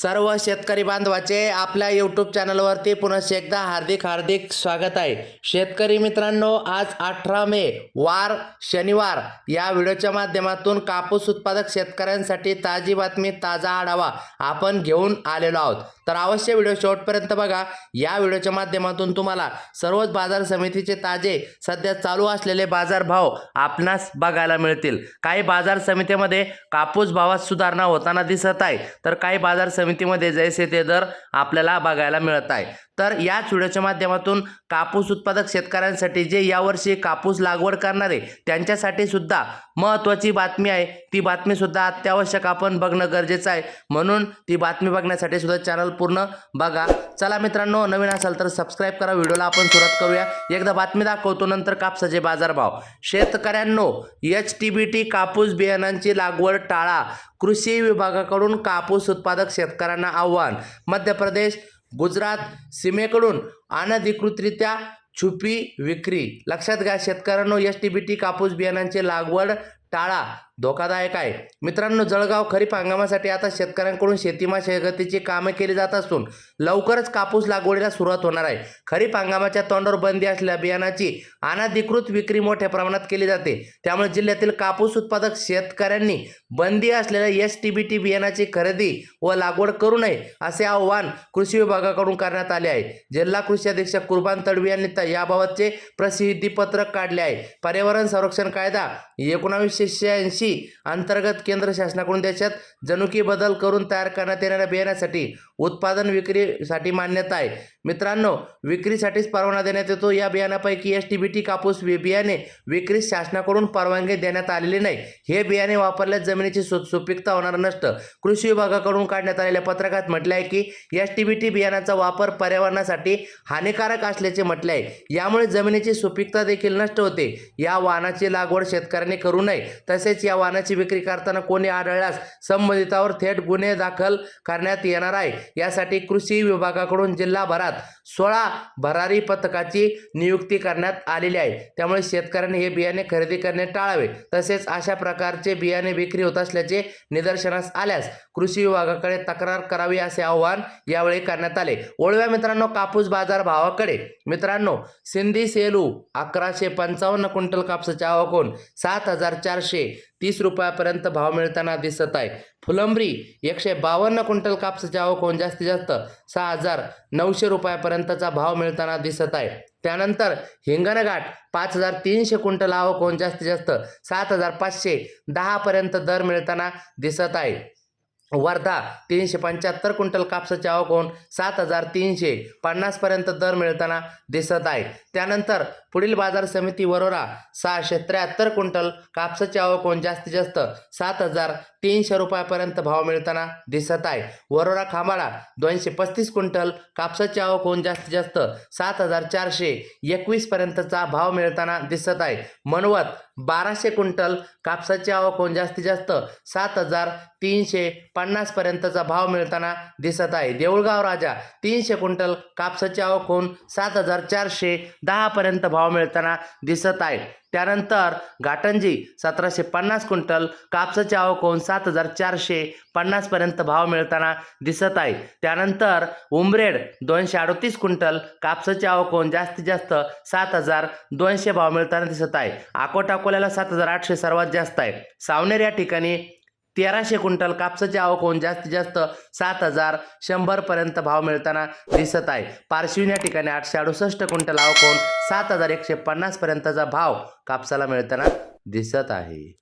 सर्व शेतकरी बांधवाचे आपल्या यूट्यूब चॅनलवरती पुन्हा एकदा हार्दिक हार्दिक स्वागत आहे. शेतकरी मित्रांनो आज अठरा मे वार शनिवार. या व्हिडिओच्या माध्यमातून कापूस उत्पादक शेतकऱ्यांसाठी ताजी बातमी ताजा आढावा आपण घेऊन आलेलो आहोत. तर अवश्य व्हिडिओ शेवटपर्यंत बघा. या व्हिडिओच्या माध्यमातून तुम्हाला सर्वच बाजार समितीचे ताजे सध्या चालू असलेले बाजारभाव आपणास बघायला मिळतील. काही बाजार समितीमध्ये कापूस भावात सुधारणा होताना दिसत आहे. तर काही बाजार समितीमध्ये जैसे ते दर आपल्याला बघायला मिळत आहे. तर याच व्हिडिओच्या माध्यमातून कापूस उत्पादक शेतकऱ्यांसाठी जे यावर्षी कापूस लागवड करणारे त्यांच्यासाठी सुद्धा महत्त्वाची बातमी आहे. ती बातमीसुद्धा अत्यावश्यक आपण बघणं गरजेचं आहे. म्हणून ती बातमी बघण्यासाठी सुद्धा चॅनल पूर्ण बघा. चला मित्रांनो नवीन असाल तर सबस्क्राईब करा. व्हिडिओला आपण सुरुवात करूया. एकदा बातमी दाखवतो नंतर कापसाचे बाजारभाव. शेतकऱ्यांनो एच टी बी टी कापूस बियाणांची लागवड टाळा. कृषी विभागाकडून कापूस उत्पादक शेतकऱ्यांना आव्हान. मध्य प्रदेश गुजरात सीमेकडून अनधिकृतरित्या छुपी विक्री. लक्षात घ्या शेतकऱ्यांनो एस टी बी टी कापूस बियाणांची लागवड टाळा. धोकादायक आहे. मित्रांनो जळगाव खरीप हंगामासाठी आता शेतकऱ्यांकडून शेतीमा मशागतीची कामे केली जात असून लवकरच कापूस लागवडीला सुरुवात होणार आहे. खरीप हंगामाच्या तोंडावर बंदी असलेल्या बियाणाची अनाधिकृत विक्री मोठ्या प्रमाणात केली जाते. त्यामुळे जिल्ह्यातील कापूस उत्पादक शेतकऱ्यांनी बंदी असलेल्या एस टी बी टी बियाणाची खरेदी व लागवड करू नये असे आवाहन कृषी विभागाकडून करण्यात आले आहे. जिल्हा कृषी अधीक्षक कुर्बान तडवी यांनी त- याबाबतचे प्रसिद्धीपत्रक काढले आहे. पर्यावरण संरक्षण कायदा एकोणावीसशे शहाऐंशी अंतर्गत केंद्र शासनाकडून देशात जनुकी बदल करून तयार करण्यात येणाऱ्या बियाण्यासाठी उत्पादन विक्रीसाठी मान्यता आहे. मित्रांनो विक्रीसाठीच परवाना देण्यात येतो. या बियाण्यापैकी एस टी बी टी कापूस बियाणे विक्रीस शासनाकडून परवानगी देण्यात आलेली नाही. हे बियाणे वापरल्यास जमिनीची सु सुपीकता होणार नष्ट. कृषी विभागाकडून काढण्यात आलेल्या पत्रकात म्हटले आहे की एस टी बी टी बियाणाचा वापर पर्यावरणासाठी हानिकारक असल्याचे म्हटले आहे यामुळे जमिनीची सुपीकता देखील नष्ट होते. या वाहनाची लागवड शेतकऱ्यांनी करू नये. तसेच या वाहनाची विक्री करताना कोणी आढळल्यास संबंधितावर थेट गुन्हे दाखल करण्यात येणार आहे. यासाठी कृषी विभागाकडून जिल्हाभरात सोळा भरारी पथकाची नियुक्ती करण्यात आलेली आहे. त्यामुळे शेतकऱ्यांनी हे बियाणे खरेदी करणे टाळावे. तसेच अशा प्रकारचे बियाणे विक्री होत असल्याचे निदर्शनास आल्यास कृषी विभागाकडे तक्रार करावी असे आवाहन यावेळी करण्यात आले. ओळव्या मित्रांनो कापूस बाजार भावाकडे. मित्रांनो सिंधी सेलू अकराशे पंचावन्न क्विंटल कापसाची आवक होऊन सात हजार चारशे तीस रुपयापर्यंत भाव मिळताना दिसत आहे. फुलंब्री एकशे बावन्न क्विंटल कापसाची आवक होऊन जास्तीत जास्त सहा हजार नऊशे रुपयापर्यंतचा भाव मिळताना दिसत आहे. त्यानंतर हिंगणघाट पाच हजार तीनशे क्विंटल आवक होऊन जास्तीत जास्त सात हजार पाचशे दहापर्यंत दर मिळताना दिसत आहे. वर्धा तीनशे पंच्याहत्तर क्विंटल कापसाची आवक होऊन सात हजार तीनशे पन्नासपर्यंत दर मिळताना दिसत आहे. त्यानंतर पुढील बाजार समिती वरोरा सहाशे त्र्याहत्तर क्विंटल कापसाची आवक होऊन जास्तीत जास्त सात हजार तीनशे रुपयापर्यंत भाव मिळताना दिसत आहे. वरोरा खांबाळा दोनशे पस्तीस क्विंटल कापसाची आवक होऊन जास्तीत जास्त सात हजार चारशे एकवीसपर्यंतचा भाव मिळताना दिसत आहे. मनवत बाराशे क्विंटल. कापसाची आवक होऊन जास्तीत जास्त सात हजार तीनशे पन्नासपर्यंतचा भाव मिळताना दिसत आहे. देऊळगाव राजा तीनशे क्विंटल कापसाची आवक होऊन सात हजार चारशे दहापर्यंत भाव मिळताना दिसत आहे. त्यानंतर घाटंजी सतराशे पन्नास क्विंटल कापसाची आवक होऊन सात हजार चारशे पन्नासपर्यंत भाव मिळताना दिसत आहे. त्यानंतर उमरेड दोनशे अडतीस क्विंटल कापसाची आवक होऊन जास्तीत जास्त सात हजार दोनशे भाव मिळताना दिसत आहे. अकोट अकोल्याला सात हजार आठशे सर्वात जास्त आहे. सावनेर या ठिकाणी तेराशे क्विंटल कापसाची आवक होऊन जास्तीत जास्त सात हजार शंभरपर्यंत भाव मिळताना दिसत आहे. पारशिवनी या ठिकाणी आठशे अडुसष्ट क्विंटल आवक होऊन सात हजार एकशे पन्नासपर्यंतचा भाव कापसाला मिळताना दिसत आहे.